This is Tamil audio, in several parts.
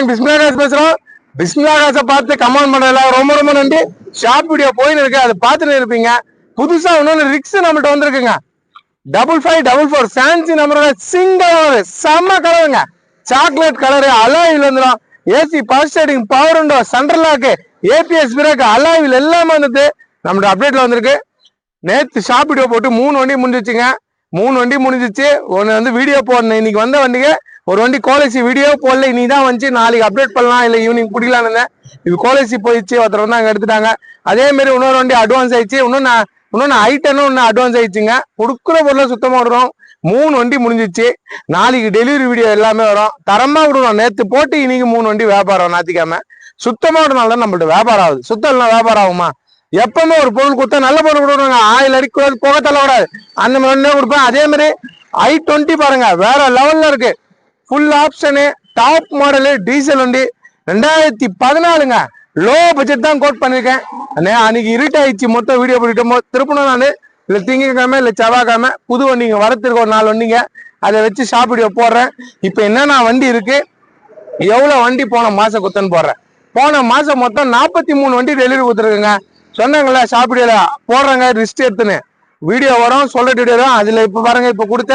நாங்க பிஸ்மிலாகாஸ் பேசுறோம். பிஸ்மிலாகாச பார்த்து கமெண்ட் பண்ணல ரொம்ப ரொம்ப நன்றி. ஷார்ட் வீடியோ போயின்னு இருக்கு அதை பார்த்துட்டு இருப்பீங்க. புதுசா இன்னொன்னு ரிக்ஸ் நம்மள்ட்ட வந்திருக்குங்க. டபுள் ஃபைவ் டபுள் ஃபோர் சான்சி நம்பரோட சிங்கிள் செம்ம கலருங்க சாக்லேட் கலரு அலாயில் வந்துடும் AC power steering power window central lock ABS brake அலாயில் எல்லாமே வந்துட்டு நம்மளோட அப்டேட்ல வந்திருக்கு. நேற்று ஷாப் வீடியோ போட்டு மூணு வண்டி முடிஞ்சிச்சுங்க. மூணு வண்டி முடிஞ்சிச்சு. ஒன்று வந்து வீடியோ போடணும். இன்னைக்கு வந்த வண்டிக்கு ஒரு வண்டி கோலேஜி வீடியோ போடல நீ தான் வந்துச்சு நாளைக்கு அப்டேட் பண்ணலாம். இல்லை ஈவினிங் பிடிக்கலான்னு இருந்தேன். இது கோலேஜி போயிடுச்சு ஒருத்தர் வந்து அங்கே எடுத்துட்டாங்க. அதே மாதிரி இன்னொரு வண்டி அட்வான்ஸ் ஆயிடுச்சு. இன்னொன்று இன்னொன்று ஐட்டனும் ஒன்று அட்வான்ஸ் ஆயிடுச்சுங்க. கொடுக்குற பொருளை சுத்தமாக விடுறோம். மூணு வண்டி முடிஞ்சிச்சு. நாளைக்கு டெலிவரி வீடியோ எல்லாமே வரும். தரமாக விடுவோம் நேற்று போட்டு இன்னைக்கு மூணு வண்டி வியாபாரம் நாத்திக்காம சுத்தமாக விடனால தான் நம்மள்ட்ட வியாபாரம் ஆகுது. சுத்தம் இல்லைனா வியாபாரம் ஆகுமா? எப்பவுமே ஒரு பொருள் கொடுத்தா நல்ல பொருள் விடுவாங்க ஆயில் அடிக்கூடாது புகை தள்ள விடாது அந்த மாதிரி கொடுப்பேன். அதே மாதிரி ஐ டுவெண்ட்டி பாருங்க வேற லெவல்ல இருக்கு. Full option top model diesel வண்டி. ரெண்டாயிரத்தி பதினாலுங்க லோ பட்ஜெட் தான் கோட் பண்ணியிருக்கேன் அண்ணே அன்னைக்கு இருட்டாயிடுச்சு மொத்தம் வீடியோ பண்ணிட்டோம் திருப்பணும் நான். இல்லை திங்கக்கிழமை இல்லை செவ்வாய்க்கிழமை புது வண்டிங்க வரத்துக்கு ஒரு நாலு வண்டிங்க. அதை வச்சு ஷாப் வீடியோ போடுறேன். இப்போ என்னென்ன வண்டி இருக்குது எவ்வளோ வண்டி போன மாதம் குத்தன்னு போடுறேன். போன மாதம் மொத்தம் நாற்பத்தி மூணு வண்டி டெலிவரி கொடுத்துருக்குங்க. சொன்னாங்களே ஷாப் போடுறேங்க ரிஸ்ட் எடுத்துன்னு. வீடியோ வரும் சொல்ற வீடியோ வரும். அதில் இப்போ பாருங்க இப்போ கொடுத்த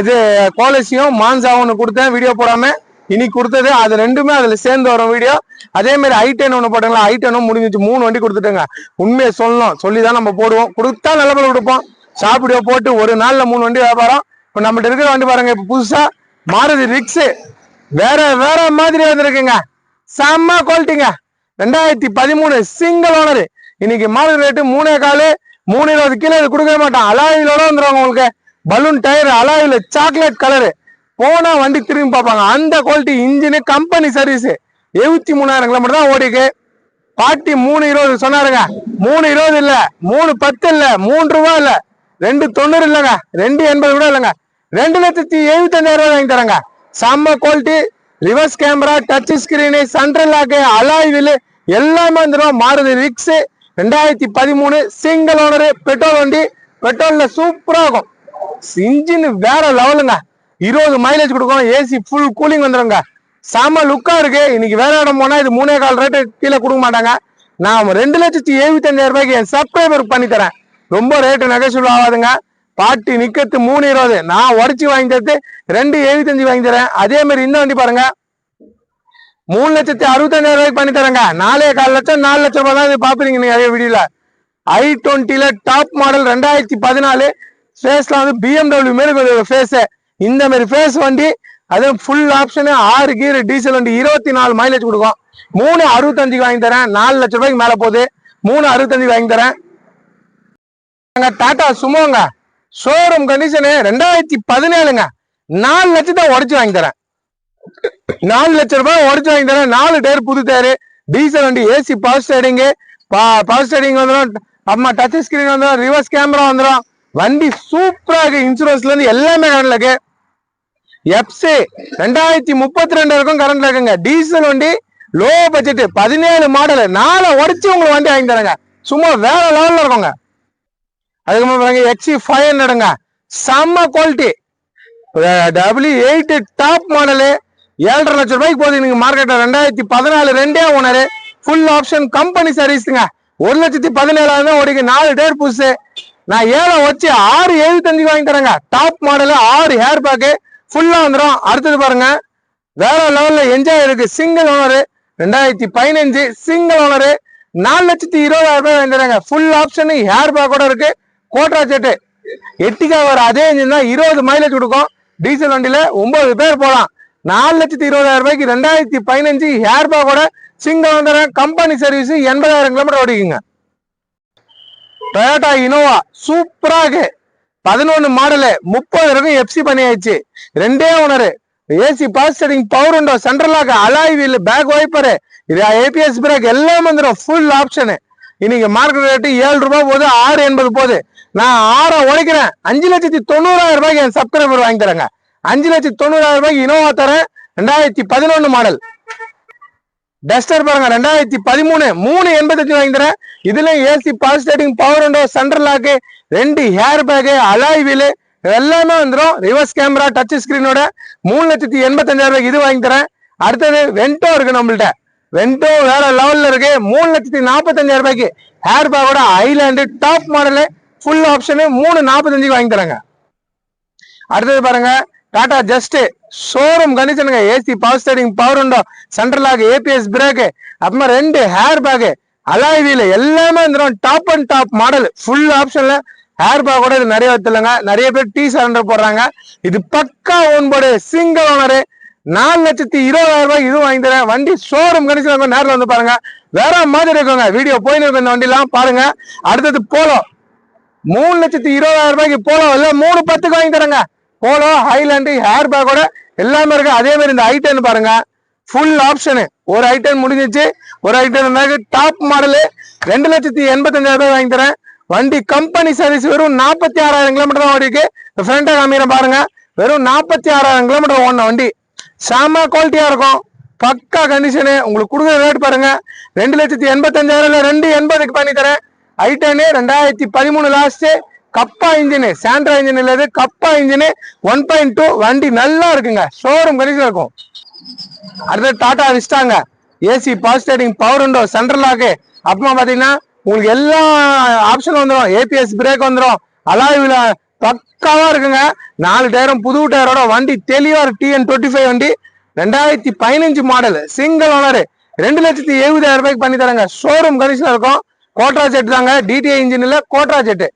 இது கோலசியும் மான்சாவும் ஒன்று கொடுத்தேன். வீடியோ போடாம இன்னைக்கு கொடுத்தது அது ரெண்டுமே அதுல சேர்ந்து வரும் வீடியோ அதே மாதிரி ஐ டென் ஒன்று போட்டாங்களா ஐ டெனும் முடிஞ்சிச்சு. மூணு வண்டி கொடுத்துட்டேங்க. உண்மையை சொல்லணும். சொல்லி தான் நம்ம போடுவோம். கொடுத்தா நல்ல பொருள் கொடுப்போம். ஷாப் போட்டு ஒரு நாள்ல மூணு வண்டி வியாபாரம். இப்போ நம்மகிட்ட இருக்கிற வண்டி பாருங்க. இப்போ புதுசா மாருதி ரிக்ஸ் வேற வேற மாதிரி வந்திருக்குங்க செம்ம குவாலிட்டிங்க ரெண்டாயிரத்தி பதிமூணு சிங்கிள் ஓனர் இன்னைக்கு மாடல் ரேட்டு மூணே காலு மூணு இருபது கிலோ இது கொடுக்கவே மாட்டான் அலாயிலோட வந்துடுவாங்க உங்களுக்கு. பலூன் டயர் அலாயில் சாக்லேட் கலரு. போனால் வண்டி திரும்பி பார்ப்பாங்க. அந்த குவாலிட்டி இன்ஜினு கம்பெனி சர்வீஸு எழுபத்தி மூணாயிரம் கிலோமீட்டர் தான் ஓடிக்கு பாட்டி மூணு இருபது சொன்னாருங்க. மூணு இருபது இல்லை மூணு பத்து இல்லை மூணு ரூபா இல்லை ரெண்டு தொண்ணூறு இல்லைங்க ரெண்டு எண்பது கூட இல்லைங்க. ரெண்டு லட்சத்தி எழுபத்தஞ்சாயிரம் ரூபாய் வாங்கி தரேங்க. செம்ம quality reverse camera touch screen central lock alloy எல்லாமே வந்துடும் மாறுது ரிக்ஸு ரெண்டாயிரத்தி பதிமூணு சிங்கிள் ஓனரு பெட்ரோல் வண்டி. பெட்ரோலில் சூப்பராக இருக்கும். இன்ஜின் வேற லெவலுங்க. இருபது மைலேஜ் கொடுக்கும் ஏசி ஃபுல் கூலிங் வந்துருங்க. செம லுக்கா இருக்கு. இன்னைக்கு வேற இடம் போனா இது மூணே கால் ரேட்டு கீழே கொடுக்க மாட்டாங்க. நான் ரெண்டு லட்சத்தி எழுபத்தஞ்சாயிரம் ரூபாய்க்கு என் சப்ஸ்கிரைபர் பண்ணி தரேன். ரொம்ப ரேட்டு நெகசிபிள் ஆகாதுங்க. பாட்டி நிக்கிறது மூணு இருபது. நான் உடச்சி வாங்கி தரது. ரெண்டு எழுபத்தஞ்சு வாங்கி தரேன். அதே மாதிரி இந்த வண்டி பாருங்க. மூணு லட்சத்தி அறுபத்தஞ்சாயிரம் ரூபாய்க்கு பண்ணி தரேங்க. நாலே கால் லட்சம் நாலு லட்சம் ரூபாய் தான் இது பாப்பீங்க நீங்க அதே வீடியோல ஐ டுவெண்ட்டில டாப் மாடல் ரெண்டாயிரத்தி பதினாலு. ஃபேஸ்லாம் வந்து பிஎம்டபிள்யூ மாரி ஃபேஸ் இந்த மாதிரி ஃபேஸ் வண்டி அது ஃபுல் ஆப்ஷனு ஆறு கீர் டீசல் வண்டி இருபத்தி நாலு மைலேஜ் கொடுக்கும். மூணு அறுபத்தஞ்சுக்கு வாங்கி தரேன். நாலு லட்ச ரூபாய்க்கு மேலே போகுது. மூணு அறுபத்தஞ்சுக்கு வாங்கி தரேன். டாட்டா சுமோங்க. ஷோரூம் கண்டிஷனு ரெண்டாயிரத்தி பதினேழுங்க. நாலு லட்சத்தை உடச்சு வாங்கி தரேன். நாலு லட்ச ரூபாய் உடச்சு வாங்கி தரேன். நாலு டயர் புது டயர் டீசல் வண்டி AC power steering power steering வந்துடும் அம்மா டச் ஸ்கிரீன் வந்துடும் ரிவர்ஸ் கேமரா வந்துடும் வண்டி சூப்பரா இருக்கு. இன்சூரன்ஸ்ல இருந்து எல்லாமே கரண்ட்ல இருக்கு. எப்சி ரெண்டாயிரத்தி முப்பத்தி ரெண்டு வரைக்கும் கரண்ட்ல இருக்குங்க. டீசல் வண்டி லோ பட்ஜெட் பதினேழு மாடல் நாளை உடச்சு உங்களுக்கு வண்டி வாங்கி தரேங்க. சும்மா வேற லெவல்ல இருக்குங்க. அதுக்கப்புறம் பாருங்க எக்ஸி ஃபைவ் ஹண்ட்ரடுங்க செம்ம quality W eight top model ஏழரை லட்சம் ரூபாய்க்கு போகுது நீங்க மார்க்கெட்ல ரெண்டாயிரத்தி பதினாலு ரெண்டே ஓனரு ஃபுல் ஆப்ஷன் கம்பெனி சர்வீஸுங்க ஒரு லட்சத்தி பதினேழாயிரம் ஓடிக்கு. நாலு டேர் புதுசு. நான் ஏழை வச்சு ஆறு எழுபத்தஞ்சு வாங்கி தரேங்க. டாப் மாடலு ஆறு ஹேர் பேக்கு ஃபுல்லாக வந்துடும் அடுத்தது பாருங்க. வேற லெவலில் என்ஜாய் இருக்கு. சிங்கிள் ஓனரு ரெண்டாயிரத்தி பதினஞ்சு சிங்கிள் ஓனரு நாலு லட்சத்தி இருபதாயிரம் ரூபாய் வாங்கி தராங்க. ஃபுல் ஆப்ஷனு ஹேர் பேக்கோட இருக்கு. கோட்ரா செட்டு எட்டிக்கா வர அதே இன்ஜின் தான் இருபது மைலேஜ் கொடுக்கும். டீசல் வண்டியில ஒன்பது பேர் போகலாம். நாலு லட்சத்தி இருபதாயிரம் ரூபாய்க்கு ரெண்டாயிரத்தி பதினஞ்சு ஹேர் பேக்கோட சிங்கிள் வந்துடுறேன் கம்பெனி சர்வீஸ் எண்பதாயிரம் கிலோமீட்டர் ஓடிக்குங்க. டொயோட்டா இனோவா சூப்பரா இருக்கு பதினொன்னு மாடலு முப்பது வரைக்கும் எஃப்சி பண்ணியாச்சு. ரெண்டே owner AC power steering power window? Central alloy wheel back wiper இது ஏபிஎஸ் பிரேக் எல்லாம் வந்துடும் ஃபுல் ஆப்ஷனு இன்னைக்கு மார்க்கெட் ரேட்டு ஏழு ரூபாய் போகுது ஆறு எண்பது போகுது. நான் ஆறை உழைக்கிறேன். அஞ்சு லட்சத்தி தொண்ணூறாயிரம் ரூபாய்க்கு என் சப்ஸ்கிரைபர் வாங்கி தரேங்க. அஞ்சு லட்சத்தி தொண்ணூறாயிரம் ரூபாய்க்கு இனோவா தரேன். ரெண்டாயிரத்தி பதினொன்று மாடல் டஸ்டர் பாருங்க ரெண்டாயிரத்தி பதிமூணு மூணு எண்பத்தஞ்சு வாங்கி தரேன். இதுல AC power steering power window central lock ரெண்டு ஹேர் பேக்கு அலாய் வீலு எல்லாமே வந்துடும் ரிவர்ஸ் கேமரா டச் ஸ்கிரீனோட மூணு லட்சத்தி எண்பத்தஞ்சாயிரம் ரூபாய்க்கு இது வாங்கி தரேன். அடுத்தது வென்டோ இருக்கு நம்மள்ட்ட. வென்டோ வேற லெவல்ல இருக்கு. மூணு லட்சத்தி நாற்பத்தஞ்சாயிரம் ரூபாய்க்கு ஹேர் பேக்கோட ஐலாண்டு டாப் மாடலு ஃபுல் ஆப்ஷனு மூணு நாற்பத்தஞ்சுக்கு வாங்கி தராங்க. அடுத்தது பாருங்க. Tata just showroom கண்டிஷனுங்க AC power steering power window central ஆக ஏபிஎஸ் பிரேக்கு அப்புறமா ரெண்டு ஹேர் பேக் அலாய் வீல் எல்லாமே வந்துடும் top and top model full ஆப்ஷன்ல ஹேர் பேக் கூட இது நிறைய வச்சுலங்க நிறைய பேர் டி சரண்டர் போடுறாங்க. இது பக்கா ஓன் போர்டு சிங்கிள் ஓனரு நாலு லட்சத்தி இருபதாயிரம் ரூபாய் இதுவும் வாங்கி தரேன். வண்டி ஷோரூம் கண்டிஷன் நேரில் வந்து பாருங்க. வேற மாதிரி இருக்குங்க. வீடியோ போயின்னு இருக்கும் இந்த வண்டிலாம். பாருங்க. அடுத்தது போலோ மூணு லட்சத்தி இருபதாயிரம் ரூபாய்க்கு போலோ இல்ல மூணு பத்துக்கு வாங்கி தரேங்க. போலோ ஹைலாண்டு ஹேர் பேக்கோட எல்லாமே இருக்கு. அதே மாதிரி இந்த ஐட்டன் பாருங்க. ஃபுல் ஆப்ஷனு ஒரு ஐட்டன் முடிஞ்சிச்சு. ஒரு ஐட்டன் டாப் மாடலு ரெண்டு லட்சத்தி எண்பத்தஞ்சாயிரம் ரூபாய் வாங்கி தரேன். வண்டி கம்பெனி சர்வீஸ் வெறும் நாற்பத்தி ஆறாயிரம் கிலோமீட்டர் தான் ஓடிருக்கு ஃப்ரண்ட்டை காமிக்கிறேன் பாருங்க. வெறும் நாற்பத்தி ஆறாயிரம் கிலோமீட்டர் ஓடின வண்டி. செம குவாலிட்டியா இருக்கும். பக்கா கண்டிஷனு உங்களுக்கு கொடுக்குற ரேட் பாருங்க. ரெண்டு லட்சத்தி எண்பத்தஞ்சாயிரம்ல ரெண்டு எண்பதுக்கு பண்ணி தரேன். ஐட்டனு ரெண்டாயிரத்தி பதிமூணு last kappa engine Santro engine இல்லது kappa engine one point two வண்டி நல்லா இருக்குங்க. ஷோரூம் கண்டிஷன் இருக்கும். அடுத்து Tata விஸ்டாங்க AC power steering power window central lock அப்புறமா பாத்தீங்கன்னா உங்களுக்கு எல்லா ஆப்ஷனும் வந்துடும் ஏபிஎஸ் பிரேக் வந்துடும் அலாய்வில் பக்காவா இருக்குங்க. நாலு டயரும் புது டயரோட வண்டி தெளிவா டிஎன் டுவெண்ட்டி ஃபைவ் வண்டி. ரெண்டாயிரத்தி பதினஞ்சு மாடல் சிங்கிள் ஓனர் ரெண்டு லட்சத்தி எழுபதாயிரம் ரூபாய்க்கு பண்ணி தராங்க ஷோரூம் கண்டிஷன் இருக்கும். கோட்ரா செட் தாங்க. டிடிஐ இன்ஜினில் கோட்ரா செட்டு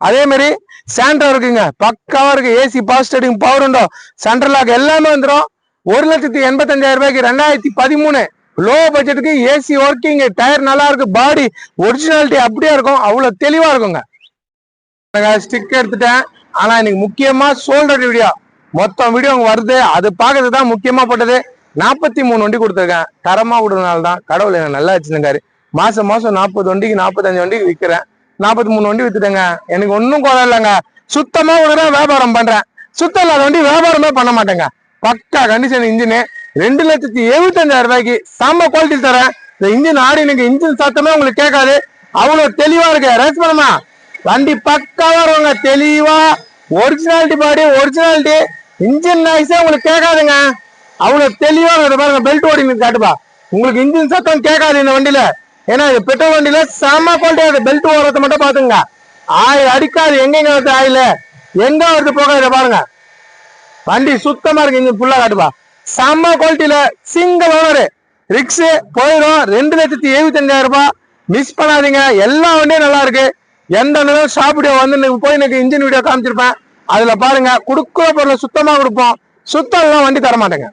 அதே மாதிரி சாண்ட்ரா இருக்குங்க. பக்காவா இருக்கு. AC power power window? Central lock எல்லாமே வந்துடும் ஒரு லட்சத்தி எண்பத்தஞ்சாயிரம் ரூபாய்க்கு ரெண்டாயிரத்தி பதிமூணு. லோ பட்ஜெட்டுக்கு ஏசி ஒர்க்கிங் டயர் நல்லா இருக்கு. பாடி ஒரிஜினாலிட்டி அப்படியே இருக்கும். அவ்வளவு தெளிவா இருக்குங்க. ஸ்டிக் எடுத்துட்டேன். ஆனா இன்னைக்கு முக்கியமா சோல்டர் வீடியோ மொத்தம் வீடியோ வருது. அது பார்க்கறது தான் முக்கியமா போட்டது. நாற்பத்தி மூணு வண்டி கொடுத்துருக்கேன். தரமா விடுறதுனால தான் கடவுள் என்ன நல்லா வச்சிருக்காரு மாசம் மாசம் நாற்பது வண்டிக்கு நாற்பத்தஞ்சு வண்டிக்கு விற்கிறேன் நாற்பத்தி மூணு வண்டி வித்துட்டேங்க. எனக்கு ஒன்றும் குறை இல்லைங்க. சுத்தமா விடுறேன் வியாபாரம் பண்றேன். சுத்தம் இல்லாத வண்டி வியாபாரமே பண்ண மாட்டேங்க. பக்கா கண்டிஷன் இன்ஜினு ரெண்டு லட்சத்தி எழுபத்தஞ்சாயிரம் ரூபாய்க்கு செம்ம குவாலிட்டி தரேன். இந்த இன்ஜின் ஆடி எனக்கு இன்ஜின் சத்தமே உங்களுக்கு கேட்காது. அவ்வளோ தெளிவா இருக்கு. ரேஸ் பண்ணுமா? வண்டி பக்காவா வருவாங்க தெளிவா. ஒரிஜினாலிட்டி பாடி ஒரிஜினாலிட்டி இன்ஜின் நாய்ஸே உங்களுக்கு கேட்காதுங்க. அவ்வளோ தெளிவா இருக்குது பாருங்க பெல்ட் ஓடிங்க காட்டுப்பா. உங்களுக்கு இன்ஜின் சத்தம் கேட்காது இந்த வண்டியில. ஏன்னா இது பெட்ரோல் வண்டியில செம்ம குவாலிட்டியா பெல்ட் ஓரத்தை மட்டும் பாத்துங்க ஆயில் அடிக்காது. எங்கெங்க வருது ஆயில்? எங்க வருது போக? இதை பாருங்க. வண்டி சுத்தமா இருக்கு. இங்க ஃபுல்லா காட்டுப்பா. செம்ம குவாலிட்டியில சிங்கிள் ஓனரு ரிக்ஸ் போயிடும். ரெண்டு லட்சத்தி எழுபத்தஞ்சாயிரம் ரூபாய். மிஸ் பண்ணாதீங்க. எல்லா வண்டியும் நல்லா இருக்கு. எந்த நேரம் ஷாப் வீடியோ வந்து எனக்கு போய் எனக்கு இன்ஜின் வீடியோ காமிச்சிருப்பேன். அதுல பாருங்க. கொடுக்குற பொருளை சுத்தமா கொடுப்போம். சுத்தம் எல்லாம் வண்டி தர மாட்டேங்க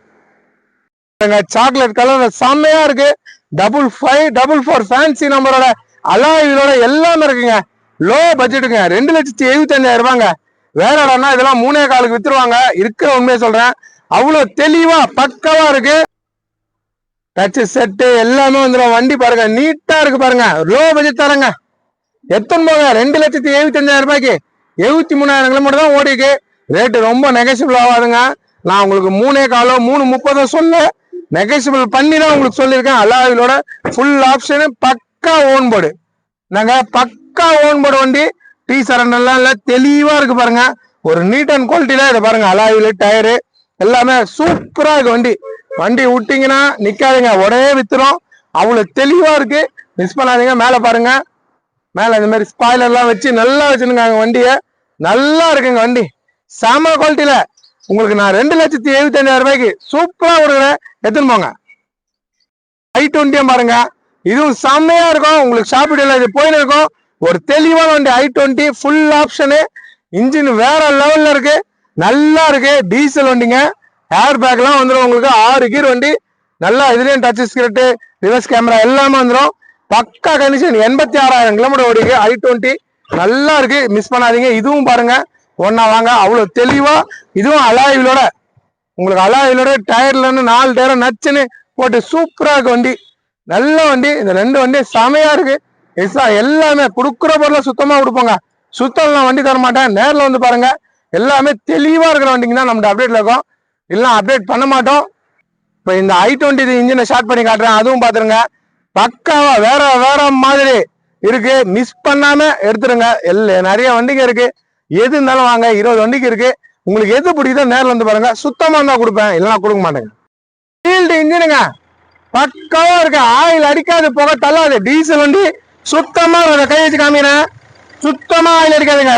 சாக்லேட் கலர் செம்மையா இருக்கு. Double five double four fancy நம்பரோட அலாயிலோட எல்லாமே இருக்குங்க. லோ பட்ஜெட்டுங்க ரெண்டு லட்சத்தி எழுபத்தஞ்சாயிரம் ரூபாங்க. வேற இடம்னா இதெல்லாம் மூணே காலுக்கு வித்துருவாங்க. இருக்கிற உண்மையை சொல்றேன். அவ்வளோ தெளிவா பக்கவா இருக்கு. டச்சு செட்டு எல்லாமே வந்துடும் வண்டி பாருங்க. நீட்டா இருக்கு பாருங்க. லோ பட்ஜெட் தரங்க எத்தனை போங்க ரெண்டு லட்சத்தி எழுபத்தஞ்சாயிரம் ரூபாய்க்கு. எழுபத்தி மூணாயிரம் கிலோமீட்டர் தான் ஓடிக்கு ரேட்டு ரொம்ப நெகசிபிள் ஆகாதுங்க. நான் உங்களுக்கு மூணே காலோ மூணு முப்பதோ சொல்ல நெகசிபிள் பண்ணி தான் உங்களுக்கு சொல்லியிருக்கேன். அலாவிலோட ஃபுல் ஆப்ஷனு பக்கா ஓன் போர்டு நாங்கள் பக்கா ஓன் போர்டு வண்டி. டீ சரண்டெல்லாம் இல்லை. தெளிவாக இருக்கு பாருங்க. ஒரு நீட் அண்ட் குவாலிட்டியில் இதை பாருங்க. அலாவில் டயரு எல்லாமே சூப்பராக இருக்கு வண்டி. வண்டி விட்டிங்கன்னா நிற்காதுங்க உடனே வித்துரும். அவ்வளோ தெளிவாக இருக்கு. மிஸ் பண்ணாதீங்க. மேலே பாருங்க. மேலே இந்த மாதிரி ஸ்பாய்லர்லாம் வச்சு நல்லா வச்சுருக்காங்க வண்டியை. நல்லா இருக்குங்க வண்டி. செம குவாலிட்டியில் உங்களுக்கு நான் ரெண்டு லட்சத்தி எழுபத்தஞ்சாயிரம் ரூபாய்க்கு சூப்பரா கொடுக்குறேன். எடுத்துன்னு போங்க. ஐ டுவெண்ட்டியும் பாருங்க. இதுவும் செம்மையா இருக்கும். உங்களுக்கு ஷாப் வீடியோல இது போயின்னு இருக்கும் ஒரு தெளிவான வண்டி I twenty full option engine வேற லெவல்ல இருக்கு. நல்லா இருக்கு. டீசல் வண்டிங்க. ஏர் பேக்லாம் வந்துடும் உங்களுக்கு. ஆறு கீர் வண்டி. நல்லா இதுலயும் டச் ஸ்கிரிப்ட் ரிவர்ஸ் கேமரா எல்லாமே வந்துடும் பக்கா கண்டிஷன் எண்பத்தி ஆறாயிரம் கிலோமீட்டர் ஓடிக்கு ஐ டுவெண்ட்டி நல்லா இருக்கு. மிஸ் பண்ணாதீங்க. இதுவும் பாருங்க. ஒன்னா வாங்க. அவ்வளவு தெளிவா இதுவும் அலாயிலோட உங்களுக்கு அலாயிலோட டயர்ல இருந்து நாலு டயரை நச்சுன்னு போட்டு சூப்பரா இருக்கு வண்டி. நல்ல வண்டி. இந்த ரெண்டு வண்டி செமையா இருக்கு. எஸ்ஆ எல்லாமே கொடுக்குற பொருளை சுத்தமா கொடுப்போங்க. சுத்தம் நான் வண்டி தர மாட்டேன். நேரில் வந்து பாருங்க. எல்லாமே தெளிவா இருக்கிற வண்டிங்க தான் நம்ம அப்டேட்ல இருக்கும். இல்லைன்னா அப்டேட் பண்ண மாட்டோம். இப்போ இந்த ஐ டுவெண்ட்டி இன்ஜினை ஸ்டார்ட் பண்ணி காட்டுறேன். அதுவும் பாத்துருங்க. பக்காவா வேற வேற மாதிரி இருக்கு. மிஸ் பண்ணாம எடுத்துருங்க. எல்ல நிறைய வண்டிங்க இருக்கு. எது இருந்தாலும் வாங்க இருபது வண்டிக்கு இருக்கு. உங்களுக்கு எது பிடிக்குதோ நேரில் வந்து பாருங்க. சுத்தமாக தான் கொடுப்பேன். இல்லைனா கொடுக்க மாட்டேங்க. ஃபீல்டு இன்ஜினுங்க பக்காவா இருக்கு. ஆயில் அடிக்காது புகை தள்ளாது. டீசல் வண்டி சுத்தமா அதை கை வச்சு காமிக்கிறேன். சுத்தமா ஆயில் அடிக்காதுங்க.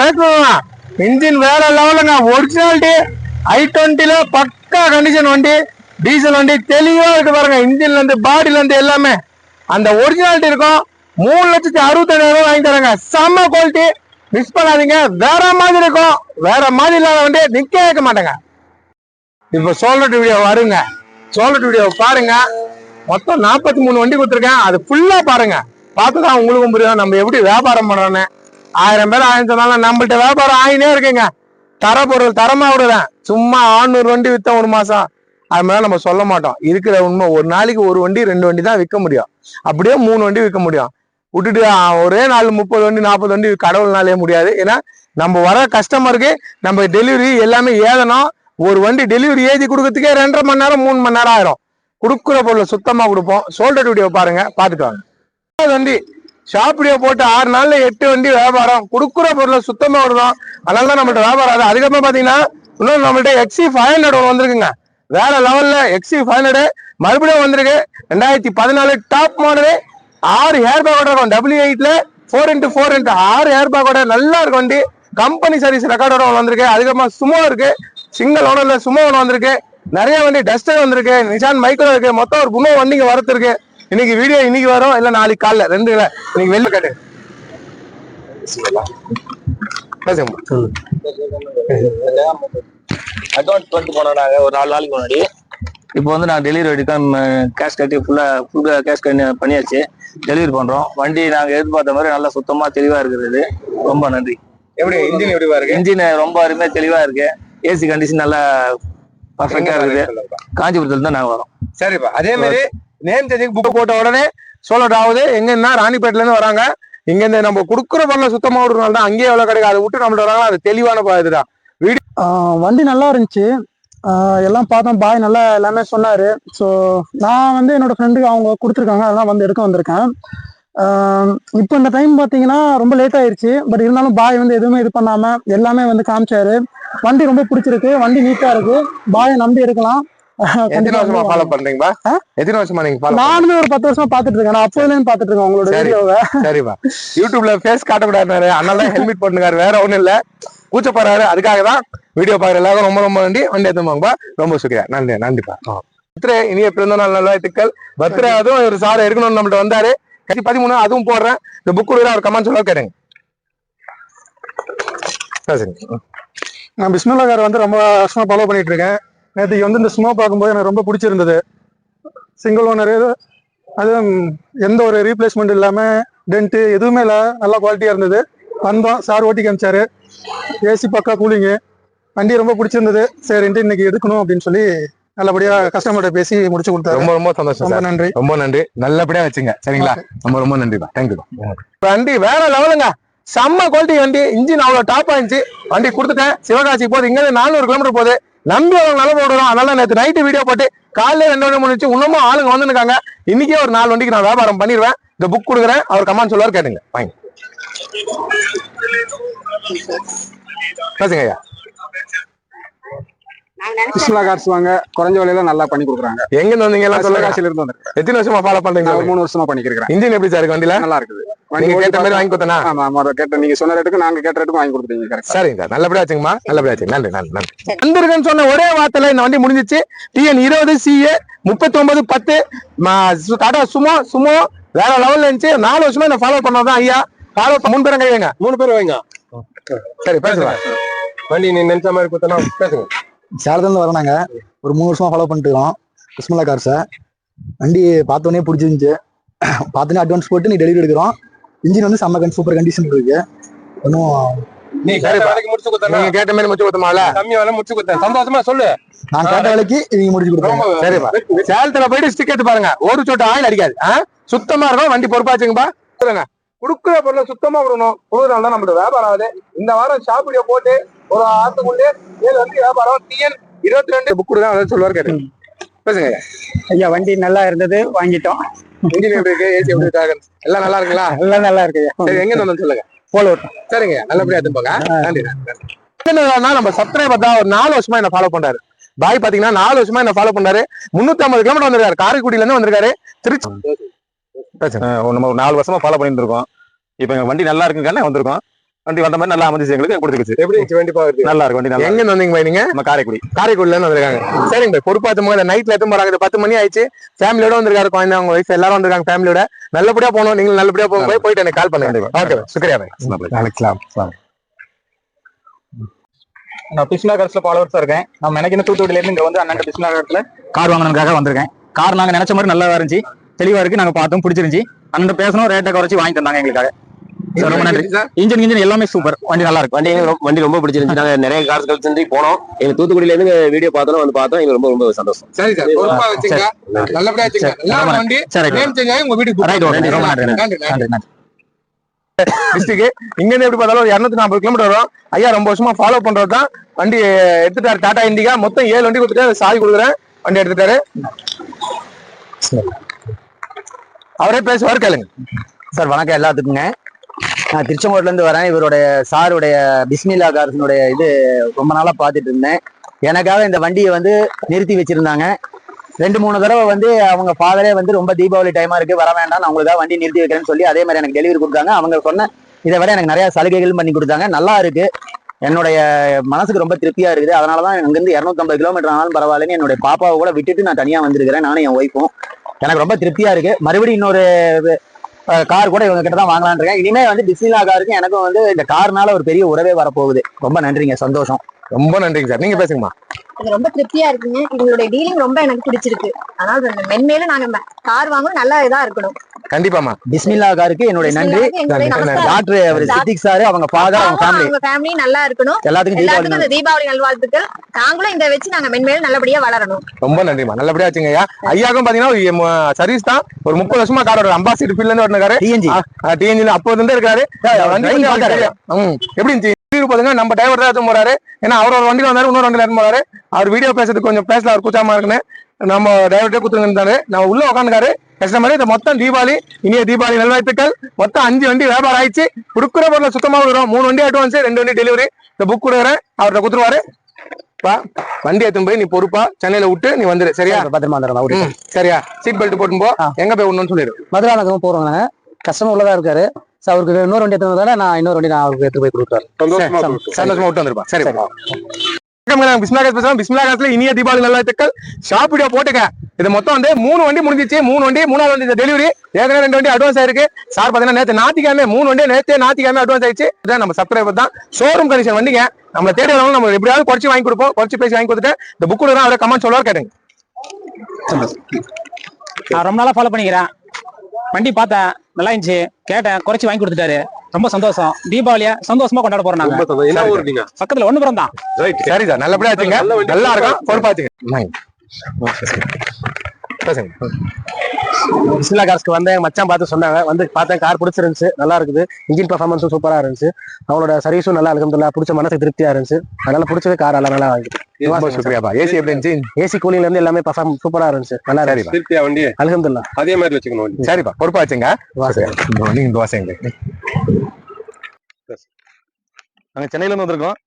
இன்ஜின் வேற லெவலுங்க ஒரிஜினாலிட்டி ஐ டுவெண்ட்டில பக்கா கண்டிஷன் வண்டி. டீசல் வண்டி தெளிவா இருக்கு பாருங்க. இன்ஜின்ல இருந்து பாடியில இருந்து எல்லாமே. அந்த ஒரிஜினாலிட்டி இருக்கும். மூணு லட்சத்தி அறுபத்தஞ்சாயிரம் வாங்கி தராங்க. செம்ம குவாலிட்டி மிஸ் பண்ணாதீங்க. வேற மாதிரி இருக்கும். வேற மாதிரி இல்லாத வண்டியை நிக்க வைக்க மாட்டேங்க. இப்ப சோல்டர் வீடியோ வருங்க. சோல்டர் வீடியோ பாருங்க. மொத்தம் நாற்பத்தி மூணு வண்டி கொடுத்துருக்கேன். அது ஃபுல்லா பாருங்க. பார்த்துதான் உங்களுக்கும் புரியும். நம்ம எப்படி வியாபாரம் பண்றோன்னு ஆயிரம் பேர் ஆயிரம் சொன்னாலும் நம்மள்ட்ட வியாபாரம் ஆயினே இருக்குங்க. தர பொருள் தரமா விடுறேன் சும்மா ஆறுநூறு வண்டி வித்தோம் ஒரு மாசம். அது மாதிரி நம்ம சொல்ல மாட்டோம். இருக்கிற உண்மை ஒரு நாளைக்கு ஒரு வண்டி ரெண்டு வண்டி தான் விற்க முடியும். அப்படியே மூணு வண்டி விற்க முடியும். விட்டுட்டு ஒரே நாள் முப்பது வண்டி நாற்பது வண்டி கடவுள்னாலே முடியாது. ஏன்னா நம்ம வர கஸ்டமருக்கு நம்ம டெலிவரி எல்லாமே ஏதனா ஒரு வண்டி டெலிவரி ஏற்றி கொடுக்கறதுக்கே ரெண்டரை மணி நேரம் மூணு மணி நேரம் ஆயிரும். கொடுக்குற பொருளை சுத்தமாக கொடுப்போம். சோல்டர் வீடியோ பாருங்க பார்த்துட்டு வாங்க வண்டி ஷாப் வீடியோ போட்டு ஆறு நாள்ல எட்டு வண்டி வியாபாரம். கொடுக்குற பொருளை சுத்தமாக விடுறோம் அதனால தான் நம்மள்ட்ட வியாபாரம் ஆகுது அதுக்கப்புறம் பார்த்தீங்கன்னா இன்னும் நம்மள்ட்ட எக்ஸி ஃபைவ் ஹண்ட்ரட் ஒன்று வந்திருக்குங்க. வேற லெவலில் எக்ஸி ஃபைவ் ஹண்ட்ரடு மறுபடியும் வந்திருக்கு. ரெண்டாயிரத்தி பதினாலு டாப் மாடலு ஆறு ஹேர் பேக்கோட இருக்கும். டபிள்யூ எயிட்ல ஃபோர் இன்ட்டு ஃபோர் இன்ட்டு ஆறு ஹேர் பேக்கோட நல்லா இருக்கும் வண்டி. கம்பெனி சர்வீஸ் ரெக்கார்டோட வந்திருக்கு. அதுக்கப்புறமா சுமோ இருக்கு. சிங்கிள் ஓனர்ல சுமோ ஒன்று வந்திருக்கு. நிறைய வண்டி டஸ்டர் வந்திருக்கு. நிஷான் மைக்ரோ இருக்கு. மொத்தம் ஒரு குணம் வண்டிங்க வரத்து இருக்கு. இன்னைக்கு வீடியோ இன்னைக்கு வரும். இல்ல நாளைக்கு காலைல. ரெண்டு இல்ல. இன்னைக்கு வெளில கட்டு. அட்வான்ஸ் பண்ணிட்டு போனோம் நாங்க ஒரு நாலு நாளைக்கு முன்னாடி. இப்போ வந்து நான் டெலிவரி எடுக்க கேஷ் கட்டி ஃபுல்லா ஃபுல் கேஷ் கட்டி பண்ணியாச்சு. டெலிவரி பண்றோம். வண்டி நாங்க எதிர்பார்த்த மாதிரி நல்லா சுத்தமா தெளிவா இருக்கிறது. ரொம்ப நன்றி. எப்படி இன்ஜின் எப்படி பாருங்க இன்ஜின் ரொம்ப அருமையா தெளிவா இருக்கு. ஏசி கண்டிஷன் நல்லா பர்ஃபெக்டா இருக்குது. காஞ்சிபுரத்துல தான் நாங்க வரோம். சரிப்பா. அதே மாதிரி நேம் சேஞ்சிங் புக் போட்ட உடனே சோலோட் ஆகுது. எங்கன்னா ராணிப்பேட்ல இருந்து வராங்க. இங்க இருந்து நம்ம குடுக்குற பொருளை சுத்தமா விடுறதுனால தான் அங்கேயே எவ்வளவு கிடைக்கும் அதை விட்டு நம்மள்ட்ட வராங்க அது தெளிவான இதுதான். ஆஹ் வண்டி நல்லா இருந்துச்சு. எல்லாம் பார்த்தோம். பாய் நல்லா எல்லாமே சொன்னாரு. ஸோ நான் வந்து என்னோட ஃப்ரெண்டுக்கு அவங்க கொடுத்துருக்காங்க. அதெல்லாம் வந்து எடுக்க வந்திருக்கேன். இப்போ இந்த டைம் பார்த்தீங்கன்னா ரொம்ப லேட் ஆயிடுச்சு பட் இருந்தாலும் பாய் வந்து எதுவுமே இது பண்ணாமல் எல்லாமே வந்து காமிச்சாரு. வண்டி ரொம்ப பிடிச்சிருக்கு. வண்டி நீட்டாக இருக்கு. பாயை நம்பி எடுக்கலாம். எத்தனை வருஷமா ஃபாலோ பண்றீங்கப்பா? எத்தனை வருஷமா நீங்க ஃபாலோ நானுமே ஒரு பத்து வருஷமா பார்த்துட்டு இருக்கேன். நான் அப்போதுலேருந்து பார்த்துட்டு இருக்கேன் உங்களோட சரி. வீடியோவை. சரிப்பா. யூடியூப்ல ஃபேஸ் காட்டக்கூடாது அதனால தான் ஹெல்மெட் போட்டுக்காரு வேற ஒண்ணும் இல்ல. கூச்சப்படுறாரு அதுக்காக தான் வீடியோ பாக்குற எல்லாரும் ரொம்ப ரொம்ப நன்றி. வண்டி எடுத்துமாங்கப்பா ரொம்ப சுக்கியா நன்றி நன்றிப்பா. பர்த்டே இனிய பிறந்த நாள் நல்வாழ்த்துக்கள் பர்த்டே அதுவும் ஒரு சார் எடுக்கணும்னு நம்மள்ட்ட வந்தாரு. கட்சி பதிமூணு அதுவும் போடுறேன். இந்த புக் அவர் கமெண்ட் சொல்ல கேட்டுங்க நான் பிஸ்மில்லா கார் வந்து ரொம்ப வருஷமா ஃபாலோ பண்ணிட்டு இருக்கேன். நேற்றுக்கு வந்து இந்த ஸ்னோ பார்க்கும்போது எனக்கு ரொம்ப பிடிச்சிருந்தது. சிங்கிள் ஓனர் அதுவும் எந்த ஒரு ரீப்ளேஸ்மெண்ட் இல்லாம டென்ட்டு எதுவுமே இல்லை நல்லா குவாலிட்டியா இருந்தது. வந்தோம் சார் ஓட்டி காமிச்சாரு ஏசி பக்கா கூலிங்கு வண்டி ரொம்ப பிடிச்சிருந்தது. சரின்ட்டு இன்னைக்கு எடுக்கணும் அப்படின்னு சொல்லி நல்லபடியா கஸ்டமர்கிட்ட பேசி முடிச்சு கொடுத்தாரு. ரொம்ப ரொம்ப சந்தோஷம் ரொம்ப நன்றி. ரொம்ப நன்றி. நல்லபடியா வச்சுங்க. சரிங்களா? ரொம்ப ரொம்ப நன்றிப்பா தேங்க்யூ வண்டி வேற லெவலுங்க செம்ம குவாலிட்டி வண்டி. இன்ஜின் அவ்வளவு டாப் ஆயிடுச்சு வண்டி கொடுத்துட்டேன். சிவகாசி போகுது இங்க நானூறு கிலோமீட்டர் போகுது. நம்பி அவங்க நல்ல போடுறோம் அதனால நேற்று நைட்டு வீடியோ போட்டு காலையில ரெண்டு மணி முடிச்சு இன்னமும் ஆளுங்க வந்துருக்காங்க இன்னைக்கே ஒரு நாலு வண்டிக்கு நான் வியாபாரம் பண்ணிடுவேன் இந்த புக் கொடுக்குறேன். அவர் கமான் சொல்லுவார் கேட்டுங்க. வாங்க. பேசுங்க ஐயா. கிருஷ்ணா கார்ஸ் வாங்க குறைஞ்ச விலையில நல்லா பண்ணி கொடுக்குறாங்க. எங்க இருந்து வந்தீங்க எல்லாம் சொல்லுங்க. சிவகாசியில இருந்து வந்திருக்கேன். எத்தனை வருஷமா ஃபாலோ பண்றீங்க? மூணு வருஷமா பண்ணிக்கிறேன் இன்ஜின் எப்படி சார் வண்டியில? நல்லா இருக்குது. நீங்க கேட்ட மாதிரி வாங்கி கொடுத்தனா? ஆமா ஆமா அதை கேட்ட நீங்க சொன்ன ரேட்டுக்கு நாங்க கேட்ட ரேட்டுக்கு வாங்கி கொடுத்துட்டீங்க கரெக்டா சரிங்க சார் நல்லபடியா வச்சுங்கம்மா நல்லபடியா வச்சுங்க நன்றி நன்றி நன்றி. வந்திருக்குன்னு சொன்ன ஒரே வார்த்தையில இந்த வண்டி முடிஞ்சிச்சு. டிஎன் இருபது சிஏ முப்பத்தி ஒன்பது பத்து டாடா சுமோ சுமோ வேற லெவல்ல இருந்துச்சு. நாலு வருஷமா என்ன ஃபாலோ பண்ணதான் ஐயா. ஃபாலோ மூணு பேரும் கையங்க மூணு பேர் வைங்க. சரி பேசுங்க வண்டி நீ நினைச்ச மாதிரி கொடுத்தனா பேசுங்க. சேலத்துலேருந்து வரோம் நாங்க. ஒரு மூணு வருஷமா ஃபாலோ பண்ணிட்டு இருக்கோம். கிருஷ்ணலா கார்ஸை வண்டி பார்த்தோன்னே பிடிச்சிருந்துச்சு. பார்த்தோன்னே அட்வான்ஸ் போட்டு நீ டெலிவரி எடுக்கிறோம். இன்ஜின் வந்து செம்ம சூப்பர் கண்டிஷன் இருக்கு. ஒன்றும் நீ கேட்ட மாதிரி முடிச்சு கொடுத்தோமால கம்மி வேலை முடிச்சு கொடுத்தேன். சந்தோஷமா சொல்லு. நான் கேட்ட வேலைக்கு இவங்க முடிச்சு கொடுத்தாங்க ரொம்ப சரிப்பா சேலத்துல போயிட்டு ஸ்டிக் எடுத்து பாருங்க. ஒரு சொட்டு ஆயில் அடிக்காது? சுத்தமா இருக்கும். வண்டி பொறுப்பாச்சுங்கப்பா. சொல்லுங்க. குடுக்குற பொருளை சுத்தமா விடணும். கொடுக்குறதால தான் நம்மளோட வியாபாரம் ஆகுது. இந்த வாரம் ஷாப் வீடியோ போட்டு ஒரு ஆத்துக்குள்ளே ஏழு வந்து வியாபாரம். டிஎன் இருபத்தி ரெண்டு புக் கொடுங்க அதை சொல்லுவார் கேட்டு பேசுங்க. ஐயா. வண்டி நல்லா இருந்தது வாங்கிட்டோம். இன்ஜின் எப்படி இருக்கு? ஏசி எப்படி இருக்கு? எல்லாம் நல்லா இருக்குங்களா? எல்லாம் நல்லா இருக்கு ஐயா. சரி எங்க வந்து சொல்லுங்க. போலோட் சரிங்க நல்லபடியா எடுத்துப்போங்க நன்றி நன்றி நம்ம சப்ஸ்கிரைபர் தான் ஒரு நாலு வருஷமா என்ன ஃபாலோ பண்றாரு. பாய் பாத்தீங்கன்னா நாலு வருஷமா என்ன ஃபாலோ பண்ணாரு முன்னூத்தி ஐம்பது கிலோமீட்டர் வந்திருக்காரு. காரைக்குடியில இருந்து வந்திருக்காரு. திருச்சி நம்ம ஒரு நாலு வருஷமா ஃபாலோ பண்ணிட்டு இருக்கோம். இப்போ எங்க வண்டி நல்லா இருக்குன்னு வந்திருக்கோம். வண்டி வந்த மாதிரி நல்லா அமைஞ்சிச்சு எங்களுக்கு கொடுத்துருச்சு எப்படி இருந்துச்சு வண்டி பாக்குறது நல்லா இருக்கு வண்டி நல்லா எங்க வந்தீங்க பாய் நீங்க? நம்ம காரைக்குடி. காரைக்குடில இருந்து வந்திருக்காங்க. சரிங்க பாய் பொறுப்பாத்தும் போது நைட்ல எத்தும் போறாங்க. பத்து மணி ஆயிடுச்சு. ஃபேமிலியோட வந்திருக்காரு குழந்தை அவங்க ஒய்ஃப் எல்லாரும் வந்திருக்காங்க ஃபேமிலியோட நல்லபடியா போகணும். நீங்க நல்லபடியா போகும் போய் போயிட்டு எனக்கு கால் பண்ணுங்க. ஓகே சுக்ரியா பாய் நாளைக்கு நான் பிஸ்மிலா கார்ஸ்ல ஃபாலோவர்ஸா இருக்கேன். நான் எனக்கு தூத்துக்குடியில இருந்து இங்க வந்து அண்ணன் பிஸ்மிலா கார்ஸ்ல கார் வாங்கணுக்காக வந்திருக்கேன். கார் நாங்க நினைச்ச மாதிரி நல்லா இருந்துச்சு. தெளிவா இருக்கு. நாங்க பார்த்தோம். பிடிச்சிருந்துச்சு. அண்ணன் பேசணும் ரேட்டை குறைச்சி வாங்கி தந்தாங்க எங்களுக்காக. ரொம்ப நன்றி. இன்ஜின் இன்ஜின் எல்லாமே சூப்பர் வண்டி நல்லா இருக்கு. வண்டி வண்டி ரொம்ப பிடிச்சிருந்துச்சு. நாங்க நிறைய கார்ஸ் கழிச்சு போனோம். எங்க தூத்துக்குடியில இருந்து வீடியோ பார்த்தோம் வந்து பார்த்தோம். எங்களுக்கு ரொம்ப ரொம்ப சந்தோஷம். சரி சார் பொறுப்பா வச்சுங்க. நல்லபடியா வச்சுங்க. வண்டி சரி நேம் சேஞ்ச் ஆகி உங்க வீட்டுக்கு ரைட் ஓகே ரொம்ப நன்றி. நன்றி நன்றி. நன்றி டிஸ்ட்ரிக்ட் இங்க இருந்து எப்படி பார்த்தாலும் ஒரு இருநூத்தி நாற்பது கிலோமீட்டர் வரும். ஐயா ரொம்ப வருஷமா ஃபாலோ பண்றது தான். வண்டி எடுத்துட்டாரு. டாடா இண்டிகா மொத்தம் ஏழு வண்டி கொடுத்துட்டு சாவி கொடுக்குறேன். வண்டி எடுத்துட்டாரு. அவரே பேசுவார் கேளுங்க. சார் வணக்கம் எல்லாத்துக்குங்க நான் திருச்செங்கோட்லேருந்து வரேன். இவருடைய சாருடைய பிஸ்மில்லா கார்ஸினுடைய இது ரொம்ப நாளாக பார்த்துட்டு இருந்தேன். எனக்காக இந்த வண்டியை வந்து நிறுத்தி வச்சுருந்தாங்க. ரெண்டு மூணு தடவை வந்து அவங்க ஃபாதரே வந்து ரொம்ப தீபாவளி டைமா இருக்கு வர வேண்டாம் நான் உங்களுக்காக வண்டி நிறுத்தி வைக்கிறேன்னு சொல்லி அதே மாதிரி எனக்கு டெலிவரி கொடுத்தாங்க. அவங்க சொன்ன இதை விட எனக்கு நிறைய சலுகைகளும் பண்ணி கொடுத்தாங்க. நல்லா இருக்கு. என்னுடைய மனசுக்கு ரொம்ப திருப்தியா இருக்குது. அதனாலதான் இங்கிருந்து இரநூத்தம்பது கிலோமீட்டர் ஆனாலும் பரவாயில்லன்னு என்னுடைய பாப்பாவை கூட விட்டுட்டு நான் தனியாக வந்திருக்கிறேன். நானும் என் ஒய்ஃபும் எனக்கு ரொம்ப திருப்தியா இருக்கு. மறுபடியும் இன்னொரு கார் கூட இவங்க கிட்ட தான் வாங்கலாம்னு இருக்கேன். இனிமே வந்து டிஸ்னிலா காருக்கு எனக்கும் வந்து இந்த கார்னால ஒரு பெரிய உறவே வரப்போகுது. ரொம்ப நன்றிங்க. சந்தோஷம். ரொம்ப நன்றிங்க சார். நீங்க பேசுங்கம்மா. இது ரொம்ப திருப்தியா இருக்குங்க. இவங்களுடைய டீலிங் ரொம்ப எனக்கு பிடிச்சிருக்கு. அதனால மென்மேலும் நாங்க கார் வாங்கணும் நல்ல இதா இருக்கணும். கண்டிப்பாமா பிஸ்மில்லா காருக்கு என்னுடைய நன்றி. டாக்டர் அவர் சித்திக் சாரு அவங்க ஃபாதர் அவங்க ஃபேமிலி அவங்க ஃபேமிலி நல்லா இருக்கணும். எல்லாத்துக்கும் தீபாவளி எல்லாத்துக்கும் இந்த தீபாவளி நல்வாழ்த்துக்கள். நாங்களும் இதை வச்சு நாங்க மென்மேலும் நல்லபடியா வளரணும். ரொம்ப நன்றிமா நல்லபடியா வச்சுங்க ஐயா. ஐயாக்கும் பாத்தீங்கன்னா சர்வீஸ் தான். ஒரு முப்பது வருஷமா காரோட அம்பாசிடர் ஃபீல்ட்ல இருந்து வரணுக்காரு டிஎன்ஜி டிஎன்ஜில அப்போ இருந்தே இருக்காரு. எப்படி இருந்துச்சு? நம்ம டிரைவர் தான் எடுத்து போறாரு. ஏன்னா அவர் ஒரு வண்டியில வந்தாரு இன்னொரு வண்டியில எடுத்து போறாரு. அவர் வீடியோ பேசுறதுக்கு கொஞ்சம் பேசல அவர் கூச்சாம இருக்குன்னு. நம்ம டிரைவர்கிட்ட குத்துருந்தாரு நம்ம உள்ள உட்காந்துக்காரு கஸ்டமர் இந்த மொத்தம் தீபாவளி இனிய தீபாவளி நல்வாழ்த்துக்கள். மொத்தம் அஞ்சு வண்டி வியாபாரம் ஆயிடுச்சு. கொடுக்குற பொருளை சுத்தமா வரும் மூணு வண்டி அட்வான்ஸ் ரெண்டு வண்டி டெலிவரி இந்த புக் கொடுக்குறேன். அவர்கிட்ட குத்துருவாரு. பா வண்டி எடுத்துன்னு போய் நீ பொறுப்பா சென்னையில விட்டு நீ வந்துரு. சரியா? பத்திரமா வந்துடுறேன் சரியா. சீட் பெல்ட் போட்டு போ. எங்க போய் விடணும்னு சொல்லிடு. மதுரானகமும் போறோங்க கஸ்டமர் உள்ளதா இருக்காரு. So, அவருக்கு இன்னொரு வண்டி எடுத்ததால நான் இன்னொரு வண்டி நான் அவருக்கு எடுத்து போய் கொடுக்குறேன் சரி. சந்தோஷமா விட்டு வந்துருப்பா. சரி பிஸ்மிலா காசு பேசுறோம். பிஸ்மிலா இனிய தீபாவளி நல்வாழ்த்துக்கள். ஷாப் வீடியோ போட்டுக்க. இது மொத்தம் வந்து மூணு வண்டி முடிஞ்சிச்சு. மூணு வண்டி மூணாவது வண்டி டெலிவரி ஏற்கனவே ரெண்டு வண்டி அட்வான்ஸ் ஆயிருக்கு. சார் பார்த்தீங்கன்னா நேற்று ஞாத்திக்கிழமை மூணு வண்டி நேத்து ஞாத்திக்கிழமை அட்வான்ஸ் ஆயிடுச்சு. இதான் நம்ம சப்ஸ்கிரைபர் தான். ஷோரூம் கண்டிஷன் வண்டிங்க. நம்ம தேடி வரவங்க நம்ம எப்படியாவது குறைச்சு வாங்கி கொடுப்போம். குறைச்சி பேசி வாங்கி கொடுத்துட்டு இந்த புக் கொடுக்குறேன் அவரை கமெண்ட் சொல்லுவார் கேட்டுங்க. நான் ரொம்ப நாளாக ஃபாலோ பண்ணிக்கிறேன். வண்டி பார்த்தேன். நல்லா இருந்துச்சு. கேட்டேன். குறைச்சு வாங்கி கொடுத்துட்டாரு. ரொம்ப சந்தோஷம். தீபாவளியா சந்தோஷமா கொண்டாட போறோம் நாங்க. என்ன ஊர் நீங்க? பக்கத்துல ஒண்ணு புறம் தான் ரைட் சரி சார் நல்லபடியா வச்சுங்க. நல்ல இருக்கும். பொறுப்பா வச்சுங்க. பேசுங்க. பிஸ்மிலா கார்ஸ்க்கு வந்தேன் மச்சான் பார்த்து சொன்னாங்க. வந்து பார்த்தேன். கார் பிடிச்சிருந்துச்சு. நல்லா இருக்குது. இன்ஜின் பர்ஃபார்மன்ஸும் சூப்பரா இருந்துச்சு. அவங்களோட சர்வீஸும் நல்லா அலகம்துல்லா பிடிச்ச மனசுக்கு திருப்தியா இருந்துச்சு. அதனால பிடிச்சது கார் எல்லாம் நல்லா ரொம்ப ஏசி எப்படி இருந்துச்சு? ஏசி கூலிங்ல இருந்து எல்லாமே பர்ஃபார்ம் சூப்பரா இருந்துச்சு நல்லா இருந்துச்சு திருப்தியா வண்டி அலகம்துல்லா அதே மாதிரி வச்சுக்கணும் சரிப்பா. பொறுப்பா வச்சுங்க. நீங்க தோசைங்க நாங்க சென்னையில இருந்து வந்திருக்கோம்.